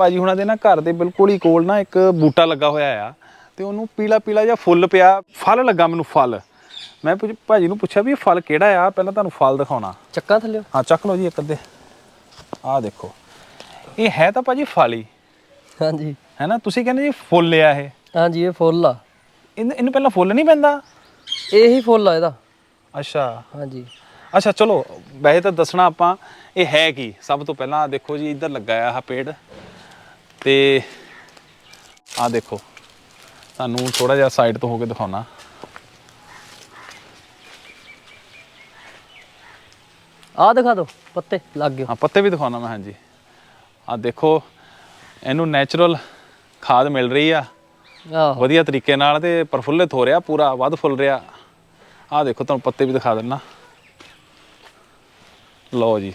ਭਾਜੀ ਹੁਣਾਂ ਦੇ ਨਾ ਘਰ ਦੇ ਬਿਲਕੁਲ ਹੀ ਕੋਲ ਨਾ ਇੱਕ ਬੂਟਾ ਲੱਗਾ ਹੋਇਆ ਆ ਤੇ ਉਹਨੂੰ ਪੀਲਾ ਪੀਲਾ ਜਿਹਾ ਫੁੱਲ ਪਿਆ ਫਲ ਲੱਗਾ ਮੈਨੂੰ ਫਲ। ਮੈਂ ਪੁੱਛ- ਭਾਜੀ ਨੂੰ ਪੁੱਛਿਆ ਵੀ ਇਹ ਫਲ ਕਿਹੜਾ ਆ? ਪਹਿਲਾਂ ਤੁਹਾਨੂੰ ਫਲ ਦਿਖਾਉਣਾ। ਚੱਕਾਂ ਥੱਲੇ ਹਾਂ ਚੱਕ ਲਓ ਜੀ ਇੱਕ ਅੱਧੇ। ਆਹ ਦੇਖੋ। ਇਹ ਹੈ ਤਾਂ ਭਾਜੀ ਫਲ ਹੀ। ਹਾਂਜੀ। ਹੈ ਨਾ? ਤੁਸੀਂ ਕਹਿੰਦੇ ਜੀ ਫੁੱਲ ਆ ਇਹ। ਹਾਂਜੀ ਇਹ ਫੁੱਲ ਆ। ਇਹਨੂੰ ਇਹਨੂੰ ਪਹਿਲਾਂ ਫੁੱਲ ਨਹੀਂ ਪੈਂਦਾ? ਇਹੀ ਫੁੱਲ ਆ ਇਹਦਾ। ਅੱਛਾ। ਹਾਂਜੀ। ਅੱਛਾ ਚਲੋ ਵੈਸੇ ਤਾਂ ਦੱਸਣਾ ਆਪਾਂ ਇਹ ਹੈ ਕੀ? ਸਭ ਤੋਂ ਪਹਿਲਾਂ ਦੇਖੋ ਜੀ ਇੱਧਰ ਲੱਗਾ ਆ ਆਹ ਪੇੜ। ਤੇ ਆਹ ਦੇਖੋ ਤੁਹਾਨੂੰ ਥੋੜਾ ਜਿਹਾ ਸਾਈਡ ਤੋਂ ਹੋ ਕੇ ਦਿਖਾਉਣਾ। ਆਹ ਦਿਖਾ ਦਿਓ ਪੱਤੇ ਲੱਗ ਗਏ। ਹਾਂ ਪੱਤੇ ਵੀ ਦਿਖਾਉਣਾ ਮੈਂ ਹਾਂਜੀ। ਆਹ ਦੇਖੋ ਇਹਨੂੰ ਨੈਚੁਰਲ ਖਾਦ ਮਿਲ ਰਹੀ ਆ। ਆਹੋ। ਵਧੀਆ ਤਰੀਕੇ ਨਾਲ ਤੇ ਪ੍ਰਫੁੱਲਿਤ ਹੋ ਰਿਹਾ ਪੂਰਾ ਵੱਧ ਫੁੱਲ ਰਿਹਾ। ਆਹ ਦੇਖੋ ਤੁਹਾਨੂੰ ਪੱਤੇ ਵੀ ਦਿਖਾ ਦਿੰਨਾ। ਲਓ ਜੀ।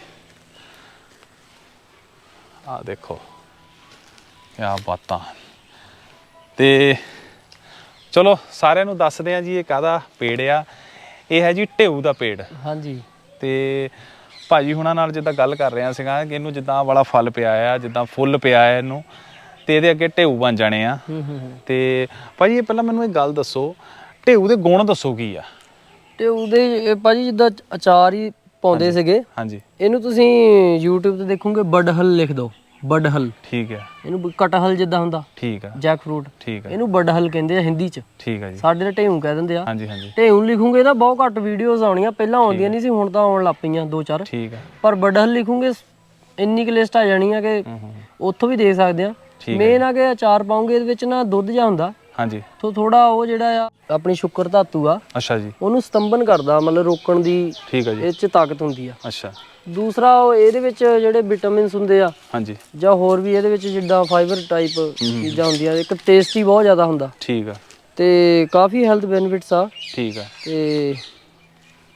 ਆਹ ਦੇਖੋ। ਕਿਆ ਬਾਤਾਂ। ਤੇ ਚਲੋ ਸਾਰਿਆਂ ਨੂੰ ਦੱਸਦੇ ਆ ਜੀ ਇਹ ਕਾਹਦਾ ਪੇੜ ਆ। ਇਹ ਹੈ ਜੀ ਢੇਊ ਦਾ ਪੇੜ। ਹਾਂਜੀ। ਤੇ ਭਾਜੀ ਹੁਣਾਂ ਨਾਲ ਜਿੱਦਾਂ ਗੱਲ ਕਰ ਰਿਹਾ ਸੀਗਾ ਕਿ ਇਹਨੂੰ ਜਿੱਦਾਂ ਵਾਲਾ ਫਲ ਪਿਆ ਆ ਜਿੱਦਾਂ ਫੁੱਲ ਪਿਆ ਆ ਇਹਨੂੰ ਤੇ ਇਹਦੇ ਅੱਗੇ ਢੇਊ ਬਣ ਜਾਣੇ ਆ। ਹੂੰ ਹੂੰ ਹੂੰ। ਤੇ ਭਾਜੀ ਇਹ ਪਹਿਲਾਂ ਮੈਨੂੰ ਇਹ ਗੱਲ ਦੱਸੋ ਢੇਊ ਦੇ ਗੁਣ ਦੱਸੋ ਕੀ ਆ? ਉਹਦੇ ਇਹ ਭਾਜੀ ਜਿੱਦਾਂ ਅਚਾਰ ਹੀ ਪਾਉਂਦੇ ਸੀਗੇ। ਹਾਂਜੀ। ਇਹਨੂੰ ਤੁਸੀਂ YouTube ਤੇ ਦੇਖੋਗੇ ਬਡਹਲ ਲਿਖ ਦਿਓ। ਬਡਹਲ। ਠੀਕ ਹੈ। ਇਹਨੂੰ ਕਟਹਲ ਜਿੱਦਾਂ ਹੁੰਦਾ। ਠੀਕ ਹੈ। ਜੈਕ ਫਰੂਟ ਠੀਕ ਹੈ। ਇਹਨੂੰ ਬਡਹਲ ਕਹਿੰਦੇ ਆ ਹਿੰਦੀ ਚ। ਠੀਕ ਹੈ ਜੀ। ਸਾਡੇ ਤਾਂ ਢੇਊ ਕਹਿ ਦਿੰਦੇ ਆ। ਹਾਂਜੀ ਹਾਂਜੀ। ਢੇਊ ਲਿਖੂਗੇ ਤਾਂ ਬਹੁਤ ਘੱਟ ਵੀਡੀਓਜ਼ ਆਉਣੀਆਂ। ਪਹਿਲਾਂ ਆਉਂਦੀਆਂ ਨਹੀਂ ਸੀ ਹੁਣ ਤਾਂ ਆਉਣ ਲੱਗ ਪਈਆਂ ਦੋ ਚਾਰ। ਠੀਕ ਹੈ। ਪਰ ਬਡਹਲ ਲਿਖੂਗੇ ਇੰਨੀ ਕੁ ਲਿਸਟ ਆ ਜਾਣੀ ਆ ਕਿ ਉੱਥੋਂ ਵੀ ਦੇਖ ਸਕਦੇ ਆ। ਮੇਨ ਆ ਕਿ ਅਚਾਰ ਪਾਉਂਗੇ ਇਹਦੇ ਵਿੱਚ ਨਾ ਦੁੱਧ ਜਿਹਾ ਹੁੰਦਾ। ਹਾਂਜੀ। ਤੋਂ ਥੋੜਾ ਉਹ ਜਿਹੜਾ ਆ ਆਪਣੀ ਸ਼ੁਕਰ ਧਾਤੂ ਆ ਅੱਛਾ ਜੀ। ਉਹਨੂੰ ਸਤੰਭਨ ਕਰਦਾ ਮਤਲਬ ਰੋਕਣ ਦੀ ਠੀਕ ਹੈ ਜੀ। ਇਹ ਚ ਤਾਕਤ ਹੁੰਦੀ ਆ। ਅੱਛਾ। ਦੂਸਰਾ ਉਹ ਇਹਦੇ ਵਿੱਚ ਜਿਹੜੇ ਵਿਟਾਮਿਨਸ ਹੁੰਦੇ ਆ ਹਾਂਜੀ। ਜਾਂ ਹੋਰ ਵੀ ਇਹਦੇ ਵਿੱਚ ਜਿੱਦਾਂ ਫਾਈਬਰ ਟਾਈਪ ਚੀਜ਼ਾਂ ਹੁੰਦੀਆਂ ਇੱਕ ਟੇਸਟੀ ਬਹੁਤ ਜ਼ਿਆਦਾ ਹੁੰਦਾ। ਠੀਕ ਆ। ਤੇ ਕਾਫੀ ਹੈਲਥ ਬੈਨੀਫਿਟਸ ਆ। ਠੀਕ ਆ। ਤੇ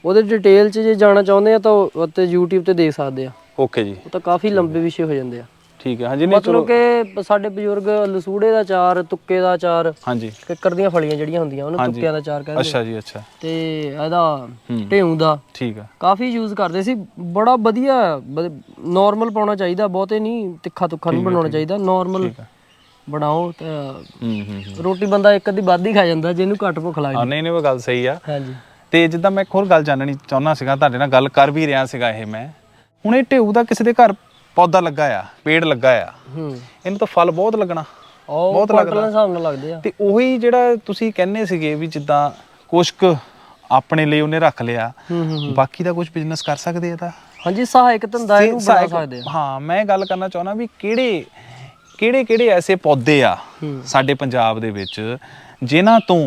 ਉਹਦੇ ਡਿਟੇਲ ਚ ਜੇ ਜਾਣਾ ਚਾਹੁੰਦੇ ਆ ਤਾਂ ਉਹ ਤੇ YouTube ਤੇ ਦੇਖ ਸਕਦੇ ਆ। ਓਕੇ ਜੀ। ਉਹ ਤਾਂ ਕਾਫੀ ਲੰਬੇ ਵਿਸ਼ੇ ਹੋ ਜਾਂਦੇ ਆ। ਠੀਕ ਹੈ ਹਾਂਜੀ ਨਹੀਂ ਚਲੋ। ਮਤਲਬ ਕਿ ਸਾਡੇ ਬਜ਼ੁਰਗ ਲਸੂੜੇ ਦਾ ਚਾਰ ਤੁੱਕੇ ਦਾ ਚਾਰ ਹਾਂਜੀ। ਕਿੱਕਰ ਦੀਆਂ ਫਲੀਆਂ ਜਿਹੜੀਆਂ ਹੁੰਦੀਆਂ ਉਹਨੂੰ ਹਾਂਜੀ। ਤੁੱਕਿਆਂ ਦਾ ਚਾਰ ਕਹਿੰਦੇ ਅੱਛਾ ਜੀ ਅੱਛਾ। ਤੇ ਇਹਦਾ ਹੂੰ। ਢੇਊ ਦਾ। ਠੀਕ ਆ ਕਾਫੀ ਯੂਜ਼ ਕਰਦੇ ਸੀ। ਬੜਾ ਵਧੀਆ ਨਾਰਮਲ ਪਾਉਣਾ ਚਾਹੀਦਾ ਬਹੁਤੇ ਨਹੀਂ ਤਿੱਖਾ ਤੁੱਖਾ ਨਹੀਂ ਬਣਾਉਣਾ ਚਾਹੀਦਾ। ਨਾਰਮਲ ਠੀਕ ਬਣਾਓ ਤੇ ਹੂੰ ਹੂੰ ਹੂੰ। ਰੋਟੀ ਬੰਦਾ ਇੱਕ ਅੱਧੀ ਵੱਧ ਹੀ ਖਾ ਜਾਂਦਾ ਜਿਹਨੂੰ ਘੱਟ ਭੁੱਖ ਲੱਗਦੀ। ਨਹੀਂ ਨਹੀਂ ਉਹ ਗੱਲ ਸਹੀ ਆ। ਹਾਂਜੀ। ਤੇ ਜਿੱਦਾਂ ਮੈਂ ਇੱਕ ਹੋਰ ਗੱਲ ਜਾਣਨੀ ਚਾਹੁੰਦਾ ਸੀਗਾ ਤੁਹਾਡੇ ਨਾਲ ਗੱਲ ਕਰ ਵੀ ਰਿਹਾ ਸੀਗਾ ਇਹ ਮੈਂ। ਹੁਣ ਇਹ ਢੇਊ ਦਾ ਕਿਸੇ ਦੇ ਘਰ ਪੌਦਾ ਲੱਗਾ ਆ ਪੇੜ ਲੱਗਾ ਆ। ਹੂੰ। ਇਹਨੂੰ ਤਾਂ ਫਲ ਬਹੁਤ ਲੱਗਣਾ। ਬਹੁਤ ਲੱਗਦਾ। ਹਿਸਾਬ ਨਾਲ ਲੱਗਦੇ ਆ। ਤੇ ਉਹੀ ਜਿਹੜਾ ਤੁਸੀਂ ਕਹਿੰਦੇ ਸੀਗੇ ਵੀ ਜਿੱਦਾਂ ਕੁਛ ਕੁ ਆਪਣੇ ਲਈ ਉਹਨੇ ਰੱਖ ਲਿਆ। ਬਾਕੀ ਦਾ ਕੁਝ ਬਿਜ਼ਨਸ ਕਰ ਸਕਦੇ ਆ ਤਾਂ? ਹਾਂਜੀ ਸਹਾਇਕ ਧੰਦਾ ਇਹਨੂੰ ਬਣਾ ਸਕਦੇ ਆ। ਹਾਂ ਮੈਂ ਗੱਲ ਕਰਨਾ ਚਾਹੁੰਦਾ ਵੀ ਕਿਹੜੇ ਕਿਹੜੇ ਕਿਹੜੇ ਐਸੇ ਪੌਦੇ ਆ ਸਾਡੇ ਪੰਜਾਬ ਦੇ ਵਿੱਚ ਜਿਨ੍ਹਾਂ ਤੋਂ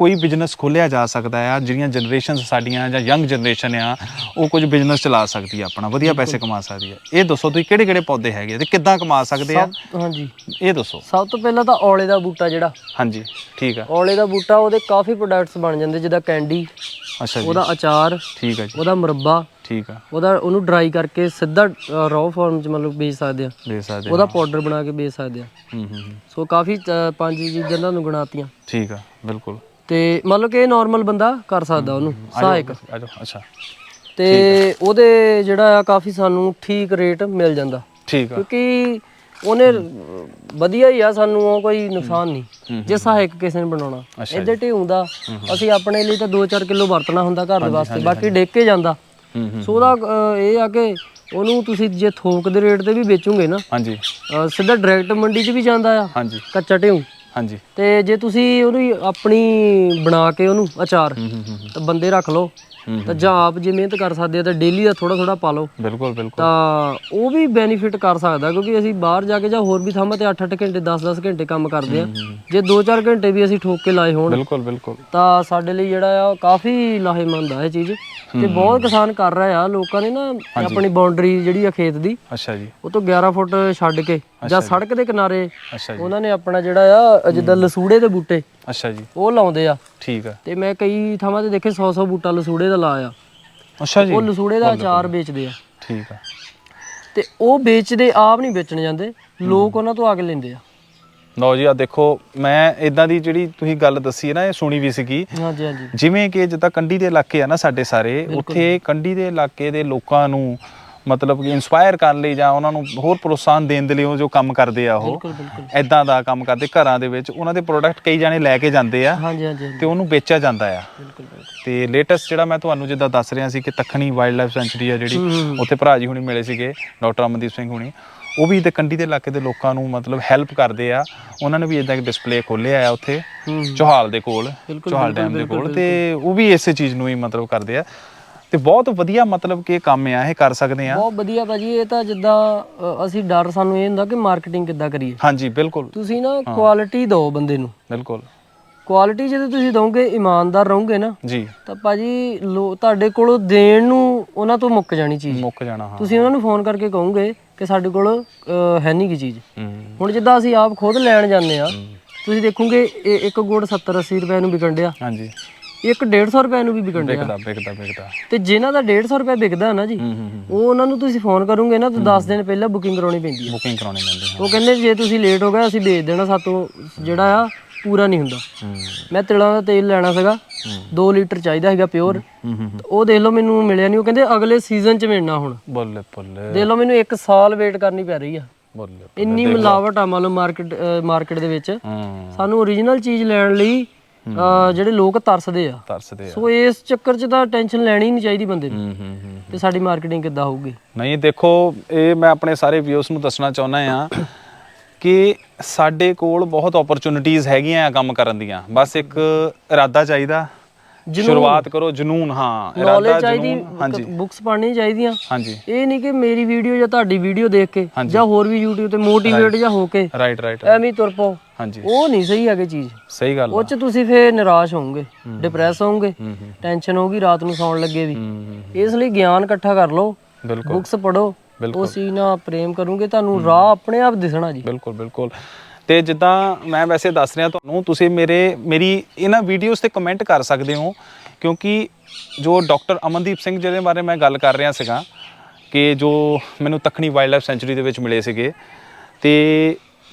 ਕੋਈ ਬਿਜ਼ਨਸ ਖੋਲਿਆ ਜਾ ਸਕਦਾ ਆ ਜਿਹੜੀਆਂ ਜਨਰੇਸ਼ਨਸ ਸਾਡੀਆਂ ਜਾਂ ਯੰਗ ਜਨਰੇਸ਼ਨ ਆ ਉਹ ਕੁਝ ਬਿਜ਼ਨਸ ਚਲਾ ਸਕਦੀ ਆ ਆਪਣਾ ਵਧੀਆ ਪੈਸੇ ਕਮਾ ਸਕਦੀ ਆ। ਇਹ ਦੱਸੋ ਤੁਸੀਂ ਕਿਹੜੇ ਕਿਹੜੇ ਪੌਦੇ ਹੈਗੇ ਤੇ ਕਿੱਦਾਂ ਕਮਾ ਸਕਦੇ ਆ? ਹਾਂਜੀ। ਇਹ ਦੱਸੋ। ਸਭ ਤੋਂ ਪਹਿਲਾਂ ਤਾਂ ਔਲੇ ਦਾ ਬੂਟਾ ਜਿਹੜਾ। ਹਾਂਜੀ ਠੀਕ ਆ। ਔਲੇ ਦਾ ਬੂਟਾ ਉਹਦੇ ਕਾਫੀ ਪ੍ਰੋਡਕਟਸ ਬਣ ਜਾਂਦੇ ਜਿੱਦਾਂ ਕੈਂਡੀ ਅੱਛਾ ਜੀ। ਉਹਦਾ ਅਚਾਰ ਠੀਕ ਆ ਜੀ। ਉਹਦਾ ਮੁਰੱਬਾ ਠੀਕ ਆ। ਉਹਦਾ ਉਹਨੂੰ ਡਰਾਈ ਕਰਕੇ ਸਿੱਧਾ ਰॉ ਫਾਰਮ ਚ ਮਤਲਬ ਵੇਚ ਸਕਦੇ ਆ। ਦੇ ਸਕਦੇ ਆ। ਉਹਦਾ ਪਾਊਡਰ ਬਣਾ ਕੇ ਵੇਚ ਸਕਦੇ ਆ। ਹੂੰ ਹੂੰ। ਸੋ ਕਾਫੀ ਪੰਜ ਚੀਜ਼ਾਂ ਤੁਹਾਨੂੰ ਗਣਾਤੀਆਂ। ਠੀਕ ਆ ਬਿਲਕੁਲ। ਤੇ ਮਤਲਬ ਕਿ ਇਹ ਨਾਰਮਲ ਬੰਦਾ ਕਰ ਸਕਦਾ ਉਹਨੂੰ ਸਹਾਇਕ। ਆ ਜਾਓ ਅੱਛਾ। ਤੇ ਉਹਦੇ ਜਿਹੜਾ ਆ ਕਾਫੀ ਸਾਨੂੰ ਠੀਕ ਰੇਟ ਮਿਲ ਜਾਂਦਾ। ਠੀਕ ਆ। ਕਿਉਂਕਿ ਉਹਨੇ ਵਧੀਆ ਹੀ ਆ ਸਾਨੂੰ ਉਹ ਕੋਈ ਨੁਕਸਾਨ ਨਹੀਂ। ਜੇ ਸਹਾਇਕ ਕਿਸੇ ਨੇ ਬਣਾਉਣਾ ਇਹਦੇ ਢੇਉਂ ਦਾ ਅਸੀਂ ਆਪਣੇ ਲਈ ਤਾਂ 2-4 ਕਿਲੋ ਵਰਤਣਾ ਹੁੰਦਾ ਘਰ ਦੇ ਵਾਸਤੇ ਬਾਕੀ ਡੇਕ ਕੇ ਜਾਂਦਾ। ਸੋ ਉਹਦਾ ਇਹ ਆ ਕਿ ਉਹਨੂੰ ਤੁਸੀਂ ਜੇ ਥੋਕ ਦੇ ਰੇਟ ਤੇ ਵੀ ਵੇਚੋਗੇ ਨਾ ਹਾਂਜੀ। ਸਿੱਧਾ ਡਾਇਰੈਕਟ ਮੰਡੀ 'ਚ ਵੀ ਜਾਂਦਾ ਆ ਹਾਂਜੀ। ਕੱਚਾ ਢੇਉ। ਹਾਂਜੀ। ਤੇ ਜੇ ਤੁਸੀਂ ਉਹਨੂੰ ਆਪਣੀ ਬਣਾ ਕੇ ਉਹਨੂੰ ਅਚਾਰ ਤਾਂ ਬੰਦੇ ਰੱਖ ਲਓ। ਤਾਂ ਜਾਂ ਆਪ ਜੇ ਮਿਹਨਤ ਕਰ ਸਕਦੇ ਆ ਤਾਂ ਡੇਲੀ ਦਾ ਥੋੜਾ ਥੋੜਾ ਪਾ ਲਓ। ਬਿਲਕੁਲ ਬਿਲਕੁਲ। ਤਾਂ ਉਹ ਵੀ ਬੈਨੀਫਿਟ ਕਰ ਸਕਦਾ ਕਿਉਂਕਿ ਅਸੀਂ ਬਾਹਰ ਜਾ ਕੇ ਜਾਂ ਹੋਰ ਵੀ ਥਾਵਾਂ ਤੇ 8-8 ਘੰਟੇ 10-10 ਘੰਟੇ ਕੰਮ ਕਰਦੇ ਆ। ਜੇ 2-4 ਘੰਟੇ ਵੀ ਅਸੀਂ ਠੋਕ ਕੇ ਲਾਏ ਹੋਣ ਬਿਲਕੁਲ ਬਿਲਕੁਲ। ਤਾਂ ਸਾਡੇ ਲਈ ਜਿਹੜਾ ਆ ਉਹ ਕਾਫੀ ਲਾਹੇਮੰਦ ਆ ਇਹ ਚੀਜ਼। ਤੇ ਬਹੁਤ ਕਿਸਾਨ ਕਰ ਰਹੇ ਆ ਲੋਕਾਂ ਨੇ ਨਾ ਆਪਣੀ ਬਾਉਂਡਰੀ ਜਿਹੜੀ ਆ ਖੇਤ ਦੀ ਅੱਛਾ ਜੀ। ਉਹ ਤੋਂ 11 ਫੁੱਟ ਛੱਡ ਕੇ ਜਾਂ ਸੜਕ ਦੇ ਕਿਨਾਰੇ ਅੱਛਾ ਜੀ। ਉਹਨਾਂ ਨੇ ਆਪਣਾ ਜਿਹੜਾ ਆ ਜਿੱਦਾਂ ਲਸੂੜੇ ਦੇ ਬੂਟੇ ਅੱਛਾ ਜੀ। ਉਹ ਲਾਉਂਦੇ ਆ। ਠੀਕ ਆ। ਤੇ ਮੈਂ ਕਈ ਥਾਵਾਂ ਤੇ ਦੇਖੇ 100-100 ਬੂਟਾ ਲਸੂੜੇ ਦਾ ਲਾਇਆ। ਅੱਛਾ ਜੀ। ਉਹ ਲਸੂੜੇ ਦਾ ਅਚਾਰ ਵੇਚਦੇ ਆ। ਠੀਕ ਆ। ਤੇ ਉਹ ਵੇਚਦੇ ਆਪ ਨਹੀਂ ਵੇਚਣ ਜਾਂਦੇ। ਲੋਕ ਉਹਨਾਂ ਤੋਂ ਆ ਕੇ ਲੈਂਦੇ ਆ। ਲਓ ਜੀ ਆ ਦੇਖੋ ਮੈਂ ਇਦਾਂ ਦੀ ਜਿਹੜੀ ਤੁਸੀਂ ਗੱਲ ਦੱਸੀ ਹੈ ਨਾ ਇਹ ਸੁਣੀ ਵੀ ਸੀਗੀ। ਹਾਂਜੀ ਹਾਂਜੀ। ਜਿਵੇਂ ਕਿ ਜਿੱਦਾਂ ਕੰਢੀ ਦੇ ਇਲਾਕੇ ਆ ਨਾ ਸਾਡੇ ਸਾਰੇ ਉੱਥੇ ਕੰਢੀ ਦੇ ਇਲਾਕੇ ਦੇ ਲੋਕਾਂ ਨੂੰ ਮਤਲਬ ਕਿ ਇਨਸਪਾਇਰ ਕਰਨ ਲਈ ਜਾਂ ਉਹਨਾਂ ਨੂੰ ਹੋਰ ਪ੍ਰੋਤਸਾਹਨ ਦੇਣ ਦੇ ਲਈ ਉਹ ਜੋ ਕੰਮ ਕਰਦੇ ਆ ਉਹ ਬਿਲਕੁਲ ਬਿਲਕੁਲ। ਐਦਾਂ ਦਾ ਕੰਮ ਕਰਦੇ ਘਰਾਂ ਦੇ ਵਿੱਚ ਉਹਨਾਂ ਦੇ ਪ੍ਰੋਡਕਟ ਕਈ ਜਾਣੇ ਲੈ ਕੇ ਜਾਂਦੇ ਆ ਹਾਂਜੀ ਹਾਂਜੀ ਹਾਂਜੀ। ਤੇ ਉਹਨੂੰ ਵੇਚਿਆ ਜਾਂਦਾ ਆ। ਬਿਲਕੁਲ ਬਿਲਕੁਲ। ਤੇ ਲੇਟੈਸਟ ਜਿਹੜਾ ਮੈਂ ਤੁਹਾਨੂੰ ਜਿੱਦਾਂ ਦੱਸ ਰਿਹਾ ਸੀ ਕਿ ਤਖਣੀ ਵਾਈਲਡ ਲਾਈਫ ਸੈਂਚੁਰੀ ਆ ਜਿਹੜੀ। ਉੱਥੇ ਭਰਾ ਜੀ ਹੁਣੀ ਮਿਲੇ ਸੀਗੇ ਡਾਕਟਰ ਅਮਨਦੀਪ ਸਿੰਘ ਹੁਣੀ। ਉਹ ਵੀ ਤੇ ਕੰਢੀ ਦੇ ਇਲਾਕੇ ਦੇ ਲੋਕਾਂ ਨੂੰ ਮਤਲਬ ਹੈਲਪ ਕਰਦੇ ਆ। ਉਹਨਾਂ ਨੇ ਵੀ ਇਦਾਂ ਇੱਕ ਡਿਸਪਲੇ ਖੋਲਿਆ ਆ ਉੱਥੇ ਹੂੰ ਚੋਹਾਲ ਦੇ ਕੋਲ ਬਿਲਕੁਲ, ਚੋਹਾਲ ਡੈਮ ਦੇ ਕੋਲ। ਤੇ ਉਹ ਵੀ ਇਸੇ ਚੀਜ਼ ਨੂੰ ਹੀ ਮਤਲਬ ਕਰਦੇ ਆ। ਤੇ ਬਹੁਤ ਵਧੀਆ ਮਤਲਬ ਕਿ ਕੰਮ ਆ ਇਹ ਕਰ ਸਕਦੇ ਆ। ਬਹੁਤ ਵਧੀਆ ਭਾਜੀ ਇਹ ਤਾਂ ਜਿੱਦਾਂ ਅ, ਅਸੀਂ ਡਰ ਸਾਨੂੰ ਇਹ ਹੁੰਦਾ ਕਿ ਮਾਰਕੀਟਿੰਗ ਕਿੱਦਾਂ ਕਰੀਏ। ਹਾਂਜੀ ਬਿਲਕੁਲ। ਤੁਸੀਂ ਨਾ ਕੁਆਲਿਟੀ ਦਿਓ ਬੰਦੇ ਨੂੰ। ਬਿਲਕੁਲ। ਕੁਆਲਿਟੀ ਜਦੋਂ ਤੁਸੀਂ ਦੋਗੇ ਇਮਾਨਦਾਰ ਰਹੋਗੇ ਨਾ ਜੀ। ਤਾਂ ਭਾਜੀ ਲੋ ਤੁਹਾਡੇ ਕੋਲੋਂ ਦੇਣ ਨੂੰ ਉਹਨਾਂ ਤੋਂ ਮੁੱਕ ਜਾਣੀ ਚੀਜ਼। ਮੁੱਕ ਜਾਣਾ ਹਾਂ। ਤੁਸੀਂ ਉਹਨਾਂ ਨੂੰ ਫੋਨ ਕਰਕੇ ਕਹੋਗੇ ਕਿ ਸਾਡੇ ਕੋਲ ਅ, ਹੈ ਨਹੀਂ ਕੀ ਚੀਜ਼। ਹੂੰ। ਹੁਣ ਜਿੱਦਾਂ ਅਸੀਂ ਆਪ ਖੁਦ ਲੈਣ ਜਾਂਦੇ ਆ ਤੁਸੀਂ ਦੇਖੋਗੇ ਇਹ ਇੱਕ ਗੁੜ 70 80 ਰੁਪਏ ਨੂੰ ਵਿਕਣ ਡਿਆ। ਹਾਂਜੀ। ਇੱਕ 150 ਰੁਪਏ ਨੂੰ ਵੀ ਵਿਕਣ ਡਿਆ। ਵਿਕਦਾ ਵਿਕਦਾ ਵਿਕਦਾ। ਤੇ ਜਿਨ੍ਹਾਂ ਦਾ 150 ਰੁਪਏ ਵਿਕਦਾ ਨਾ ਜੀ ਹੂੰ ਹੂੰ ਹੂੰ ਉਹ ਉਹਨਾਂ ਨੂੰ ਤੁਸੀਂ ਫੋਨ ਕਰੋਗੇ ਨਾ ਤਾਂ 10 ਦਿਨ ਪਹਿਲਾਂ ਬੁਕਿੰਗ ਕਰਾਉਣੀ ਪੈਂਦੀ ਹੈ। ਬੁਕਿੰਗ ਕਰਾਉਣੀ ਪੈਂਦੀ ਹੈ। ਉਹ ਕਹਿੰਦੇ ਜੇ ਤੁਸੀਂ ਲੇਟ ਹੋ ਗਏ ਅਸੀਂ ਭੇਜ ਦੇਣਾ ਸਾਤੋਂ ਜਿਹੜਾ ਆ ਪੂਰਾ ਨਹੀਂ ਹੁੰਦਾ। ਹੂੰ। ਮੈਂ ਤਿਲਾਂ ਦਾ ਤੇਲ ਲੈਣਾ ਸੀਗਾ 2 ਲੀਟਰ ਚਾਹੀਦਾ ਹੈਗਾ ਪਿਓਰ। ਹੂੰ ਹੂੰ ਉਹ ਦੇਖ ਲਓ ਮੈਨੂੰ ਮਿਲਿਆ ਨਹੀਂ ਉਹ ਕਹਿੰਦੇ ਅਗਲੇ ਸੀਜ਼ਨ 'ਚ ਮਿਲਣਾ ਹੁਣ। ਬੱਲੇ ਬੱਲੇ। ਦੇਖ ਲਓ ਮੈਨੂੰ 1 ਸਾਲ ਵੇਟ ਕਰਨੀ ਪੈ ਰਹੀ ਆ। ਬੱਲੇ ਇੰਨੀ ਮਿਲਾਵਟ ਆ ਮੰਨ ਲਓ ਮਾਰਕੀਟ ਮਾਰਕੀਟ ਦੇ ਵਿੱਚ। ਹੂੰ। ਸਾਨੂੰ ਓਰੀਜਨਲ ਚੀਜ਼ ਲੈਣ ਲਈ ਅਹ, ਜਿਹੜੇ ਲੋਕ ਤਰਸਦੇ ਆ। ਤਰਸਦੇ ਆ। ਸੋ ਇਸ ਚੱਕਰ 'ਚ ਤਾਂ ਟੈਨਸ਼ਨ ਲੈਣੀ ਨਹੀਂ ਚਾਹੀਦੀ ਬੰਦੇ ਨੂੰ ਹੂੰ ਹੂੰ ਹੂੰ ਤੇ ਸਾਡੀ ਮਾਰਕੀਟਿੰਗ ਕਿੱਦਾਂ ਹੋਊਗੀ? ਨਹੀਂ ਦੇਖੋ ਇਹ ਮੈਂ ਆਪਣੇ ਸਾਰੇ ਵਿਊਸ ਨੂੰ ਦੱਸਣਾ ਚਾਹੁੰਦਾ ਆ ਕਿ ਸਾਡੇ ਕੋਲ ਬਹੁਤ ਓਪਰਚੁਨਿਟੀਆਂ ਹੈਗੀਆਂ ਆ ਕੰਮ ਕਰਨ ਦੀਆਂ। ਬਸ ਇੱਕ ਇਰਾਦਾ ਚਾਹੀਦਾ ਸ਼ੁਰੂਆਤ ਕਰੋ ਜਨੂਨ ਹਾਂ ਇਰਾਦਾ ਨੌਲੇਜ ਚਾਹੀਦੀ ਜਨੂਨ ਹਾਂਜੀ। ਬੁੱਕਸ ਪੜ੍ਹਨੀਆਂ ਚਾਹੀਦੀਆਂ। ਹਾਂਜੀ। ਇਹ ਨਹੀਂ ਕਿ ਮੇਰੀ ਵੀਡੀਓ ਜਾਂ ਤੁਹਾਡੀ ਵੀਡੀਓ ਦੇਖ ਕੇ ਜਾਂ ਹੋਰ ਵੀ YouTube ਤੇ ਮੋਟੀਵੇਟ ਜਾਂ ਹੋ ਕੇ ਰਾਈਟ ਰਾਈਟ ਐਵੇਂ ਹੀ ਤੁਰ ਪਾਓ। ਹਾਂਜੀ। ਉਹ ਨਹੀਂ ਸਹੀ ਹੈਗੇ ਚੀਜ਼। ਸਹੀ ਗੱਲ ਉਹ ਚ ਤੁਸੀਂ ਫੇਰ ਨਿਰਾਸ਼ ਹੋਵੋਗੇ ਡਿਪਰੈਸ ਹੋਵੋਗੇ ਹੂੰ ਹੂੰ। ਟੈਨਸ਼ਨ ਹੋਊਗੀ ਰਾਤ ਨੂੰ ਸੌਣ ਲੱਗੇ ਵੀ। ਹੂੰ ਇਸ ਲਈ ਗਿਆਨ ਇਕੱਠਾ ਕਰ ਲਓ ਬਿਲਕੁਲ। ਬੁੱਕਸ ਪੜੋ ਬਿਲਕੁਲ। ਉਸ ਚੀਜ਼ ਨਾਲ ਪ੍ਰੇਮ ਕਰੋਗੇ ਤੁਹਾਨੂੰ ਰਾਹ ਆਪਣੇ ਆਪ ਦਿਸਣਾ ਜੀ। ਬਿਲਕੁਲ ਬਿਲਕੁਲ। ਤੇ ਜਿੱਦਾਂ ਮੈਂ ਵੈਸੇ ਦੱਸ ਰਿਹਾ ਤੁਹਾਨੂੰ ਤੁਸੀਂ ਮੇਰੇ ਮੇਰੀ ਇਹਨਾਂ ਵੀਡੀਓਜ਼ ਤੇ ਕਮੈਂਟ ਕਰ ਸਕਦੇ ਹੋ ਕਿਉਂਕਿ ਜੋ ਡਾਕਟਰ ਅਮਨਦੀਪ ਸਿੰਘ ਜਿਹਦੇ ਬਾਰੇ ਮੈਂ ਗੱਲ ਕਰ ਰਿਹਾ ਸੀਗਾ ਕਿ ਜੋ ਮੈਨੂੰ ਤਖਣੀ ਵਾਈਲਡ ਲਾਈਫ ਸੈਂਚੁਰੀ ਦੇ ਵਿੱਚ ਮਿਲੇ ਸੀਗੇ ਤੇ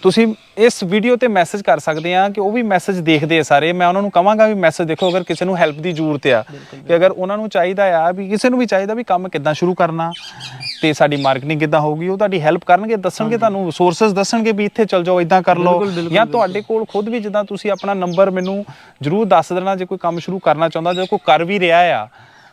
ਤੁਸੀਂ ਇਸ ਵੀਡੀਓ ਤੇ ਮੈਸੇਜ ਕਰ ਸਕਦੇ ਆ ਕਿ ਉਹ ਵੀ ਮੈਸੇਜ ਦੇਖਦੇ ਆ ਸਾਰੇ। ਮੈਂ ਉਹਨਾਂ ਨੂੰ ਕਹਾਂਗਾ ਵੀ ਮੈਸੇਜ ਦੇਖੋ ਅਗਰ ਕਿਸੇ ਨੂੰ ਹੈਲਪ ਦੀ ਜ਼ਰੂਰਤ ਆ ਕਿ ਅਗਰ ਉਹਨਾਂ ਨੂੰ ਚਾਹੀਦਾ ਆ ਵੀ ਕਿਸੇ ਨੂੰ ਵੀ ਚਾਹੀਦਾ ਵੀ ਕੰਮ ਕਿੱਦਾਂ ਸ਼ੁਰੂ ਕਰਨਾ ਤੇ ਸਾਡੀ ਮਾਰਕੀਟਿੰਗ ਕਿੱਦਾਂ ਹੋਊਗੀ ਉਹ ਤੁਹਾਡੀ ਹੈਲਪ ਕਰਨਗੇ ਦੱਸਣਗੇ ਤੁਹਾਨੂੰ ਸੋਰਸਸ ਦੱਸਣਗੇ ਵੀ ਇੱਥੇ ਚੱਲ ਜਾਓ ਇਦਾਂ ਕਰ ਲਓ। ਜਾਂ ਤੁਹਾਡੇ ਕੋਲ ਖੁਦ ਵੀ ਜਿੱਦਾਂ ਤੁਸੀਂ ਆਪਣਾ ਨੰਬਰ ਮੈਨੂੰ ਜਰੂਰ ਦੱਸ ਦੇਣਾ ਜੇ ਕੋਈ ਕੰਮ ਸ਼ੁਰੂ ਕਰਨਾ ਚਾਹੁੰਦਾ ਜੇ ਕੋਈ ਕਰ ਵੀ ਰਿਹਾ ਆ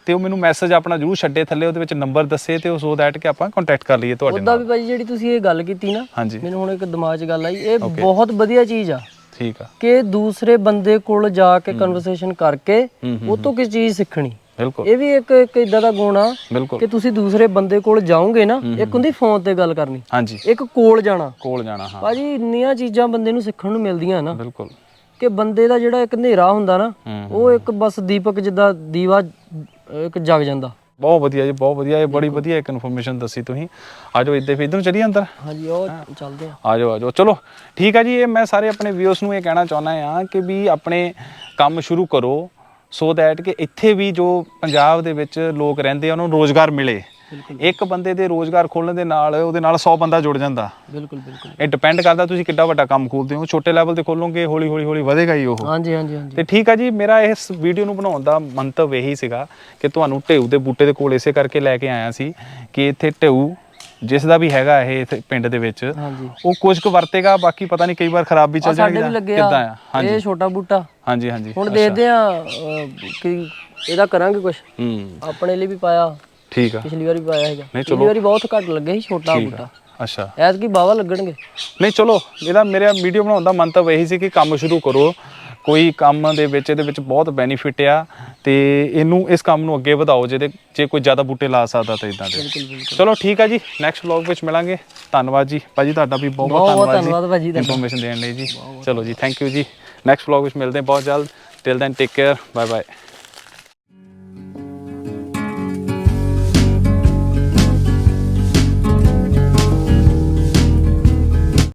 ਤੇ ਉਹ ਮੈਨੂੰ ਮੈਸੇਜ ਆਪਣਾ ਜਰੂਰ ਛੱਡੇ ਥੱਲੇ ਉਹਦੇ ਵਿੱਚ ਨੰਬਰ ਦੱਸੇ ਤੇ ਉਹ ਸੋ ਦੈਟ ਕਿ ਆਪਾਂ ਕੰਟੈਕਟ ਕਰ ਲਈਏ ਤੁਹਾਡੇ ਨਾਲ ਵੀ ਭਾਜੀ ਜਿਹੜੀ ਤੁਸੀਂ ਇਹ ਗੱਲ ਕੀਤੀ ਨਾ ਮੈਨੂੰ ਹੁਣ ਇੱਕ ਦਿਮਾਗ 'ਚ ਗੱਲ ਆਈ ਇਹ ਬਹੁਤ ਵਧੀਆ ਚੀਜ਼ ਆ। ਠੀਕ ਆ। ਕਿ ਦੂਸਰੇ ਬੰਦੇ ਕੋਲ ਜਾ ਕੇ ਕਨਵਰਸੇਸ਼ਨ ਕਰਕੇ ਉਹ ਤੋਂ ਕਿਸ ਚੀਜ਼ ਸਿੱਖਣੀ? ਬਿਲਕੁਲ। ਇਹ ਵੀ ਇੱਕ ਇੱਕ ਇਦਾਂ ਦਾ ਗੁਣ ਆ ਬਿਲਕੁਲ। ਕਿ ਤੁਸੀਂ ਦੂਸਰੇ ਬੰਦੇ ਕੋਲ ਜਾਓਗੇ ਨਾ ਇੱਕ ਹੁੰਦੀ ਫੋਨ ਤੇ ਗੱਲ ਕਰਨੀ। ਹਾਂਜੀ। ਇੱਕ ਕੋਲ ਜਾਣਾ। ਕੋਲ ਜਾਣਾ ਹਾਂ। ਭਾਜੀ ਇੰਨੀਆਂ ਚੀਜ਼ਾਂ ਬੰਦੇ ਨੂੰ ਸਿੱਖਣ ਨੂੰ ਮਿਲਦੀਆਂ ਨਾ। ਬਿਲਕੁਲ। ਕਿ ਬੰਦੇ ਦਾ ਜਿਹੜਾ ਇੱਕ ਹਨੇਰਾ ਹੁੰਦਾ ਨਾ ਉਹ ਇੱਕ ਬਸ ਦੀਪਕ ਜਿੱਦਾਂ ਦੀਵਾ ਇੱਕ ਜਗ ਜਾਂਦਾ। ਬਹੁਤ ਵਧੀਆ ਜੀ ਬਹੁਤ ਵਧੀਆ। ਇਹ ਬੜੀ ਵਧੀਆ ਇੱਕ ਇਨਫੋਰਮੇਸ਼ਨ ਦੱਸੀ ਤੁਸੀਂ। ਆਜੋ ਇੱਦੇ ਫਿਰ ਇੱਧਰ ਨੂੰ ਚੱਲੀਏ ਅੰਦਰ? ਹਾਂਜੀ ਉਹ ਚੱਲਦੇ ਆ। ਆਜੋ ਆਜੋ ਚਲੋ ਠੀਕ ਆ ਜੀ ਇਹ ਮੈਂ ਸਾਰੇ ਆਪਣੇ ਵਿਊਸ ਨੂੰ ਇਹ ਕਹਿਣਾ ਚਾਹੁੰਦਾ ਆ ਕਿ ਵੀ ਆਪਣੇ ਕੰਮ ਸ਼ੁਰੂ ਕਰੋ। ਸੋ ਦੈਟ ਕਿ ਇੱਥੇ ਵੀ ਜੋ ਪੰਜਾਬ ਦੇ ਵਿੱਚ ਲੋਕ ਰਹਿੰਦੇ ਆ ਉਹਨਾਂ ਨੂੰ ਰੋਜ਼ਗਾਰ ਮਿਲੇ। ਇੱਕ ਬੰਦੇ ਦੇ ਰੋਜ਼ਗਾਰ ਖੋਲਣ ਦੇ ਨਾਲ ਉਹਦੇ ਨਾਲ 100 ਬੰਦਾ ਜੁੜ ਜਾਂਦਾ। ਬਿਲਕੁਲ ਬਿਲਕੁਲ। ਇਹ ਡਿਪੈਂਡ ਕਰਦਾ ਤੁਸੀਂ ਕਿੱਡਾ ਵੱਡਾ ਕੰਮ ਖੋਲਦੇ ਹੋ। ਛੋਟੇ ਲੈਵਲ ਤੇ ਖੋਲੋਗੇ ਹੌਲੀ ਹੌਲੀ ਹੌਲੀ ਵਧੇਗਾ ਹੀ ਉਹ। ਹਾਂਜੀ ਹਾਂਜੀ ਹਾਂਜੀ। ਤੇ ਠੀਕ ਆ ਜੀ ਮੇਰਾ ਇਸ ਵੀਡੀਓ ਨੂੰ ਬਣਾਉਣ ਦਾ ਮੰਤਵ ਇਹੀ ਸੀਗਾ ਕਿ ਤੁਹਾਨੂੰ ਢੇਊ ਦੇ ਬੂਟੇ ਦੇ ਕੋਲ ਇਸੇ ਕਰਕੇ ਲੈ ਕੇ ਆਇਆ ਸੀ ਕਿ ਇੱਥੇ ਢੇਊ ਜਿਸ ਦਾ ਵੀ ਹੈਗਾ ਇਹ ਇੱਥੇ ਪਿੰਡ ਦੇ ਵਿੱਚ ਹਾਂਜੀ। ਉਹ ਕੁਝ ਕੁ ਵਰਤੇਗਾ ਬਾਕੀ ਪਤਾ ਨਹੀਂ ਕਈ ਵਾਰ ਖਰਾਬ ਵੀ ਚੱਲ ਸਾਡੇ ਜਾਣਗੇ ਵੀ ਲੱਗੇ ਕਿੱਦਾਂ ਆ। ਆ ਹਾਂਜੀ। ਇਹ ਛੋਟਾ ਬੂਟਾ। ਹਾਂਜੀ ਹਾਂਜੀ। ਹੁਣ ਦੇਖਦੇ ਆ ਅਹ, ਕਿ ਇਹਦਾ ਕਰਾਂਗੇ ਕੁਝ ਹੂੰ। ਆਪਣੇ ਲਈ ਵੀ ਪਾਇਆ। ਠੀਕ ਆ। ਪਿਛਲੀ ਵਾਰ ਵੀ ਪਾਇਆ ਹੈਗਾ ਨਹੀਂ, ਪਿਛਲੀ ਵਾਰੀ ਬਹੁਤ ਘੱਟ ਲੱਗੇ ਸੀ ਛੋਟਾ ਠੀਕ ਬੂਟਾ। ਅੱਛਾ। ਐਤਕੀ ਬਾਵਾ ਲੱਗਣਗੇ। ਨਹੀਂ ਚਲੋ ਇਹਦਾ ਮੇਰਾ ਵੀਡੀਓ ਬਣਾਉਣ ਦਾ ਮੰਤਵ ਇਹੀ ਸੀ ਕਿ ਕੰਮ ਸ਼ੁਰੂ ਕਰੋ। ਕੋਈ ਕੰਮ ਦੇ ਵਿੱਚ ਇਹਦੇ ਵਿੱਚ ਬਹੁਤ ਬੈਨੀਫਿਟ ਆ ਤੇ ਇਹਨੂੰ ਇਸ ਕੰਮ ਨੂੰ ਅੱਗੇ ਵਧਾਓ ਜਿਹਦੇ ਜੇ ਕੋਈ ਜ਼ਿਆਦਾ ਬੂਟੇ ਲਾ ਸਕਦਾ ਤਾਂ ਇਦਾਂ ਦੇ। ਬਿਲਕੁਲ ਬਿਲਕੁਲ। ਚਲੋ ਠੀਕ ਆ ਜੀ ਨੈਕਸਟ ਵਲੌਗ ਵਿੱਚ ਮਿਲਾਂਗੇ। ਧੰਨਵਾਦ ਜੀ। ਭਾਜੀ ਤੁਹਾਡਾ ਵੀ ਬਹੁਤ ਬਹੁਤ ਬਹੁਤ ਬਹੁਤ ਧੰਨਵਾਦ ਧੰਨਵਾਦ ਭਾਜੀ ਜੀ ਤੁਹਾਡਾ। ਇਨਫੋਰਮੇਸ਼ਨ ਦੇਣ ਲਈ ਜੀ। ਚਲੋ ਜੀ ਥੈਂਕ ਯੂ ਜੀ। ਨੈਕਸਟ ਵਲੌਗ ਵਿੱਚ ਮਿਲਦੇ ਹਾਂ। ਬਹੁਤ ਜਲਦ। Till then take care bye bye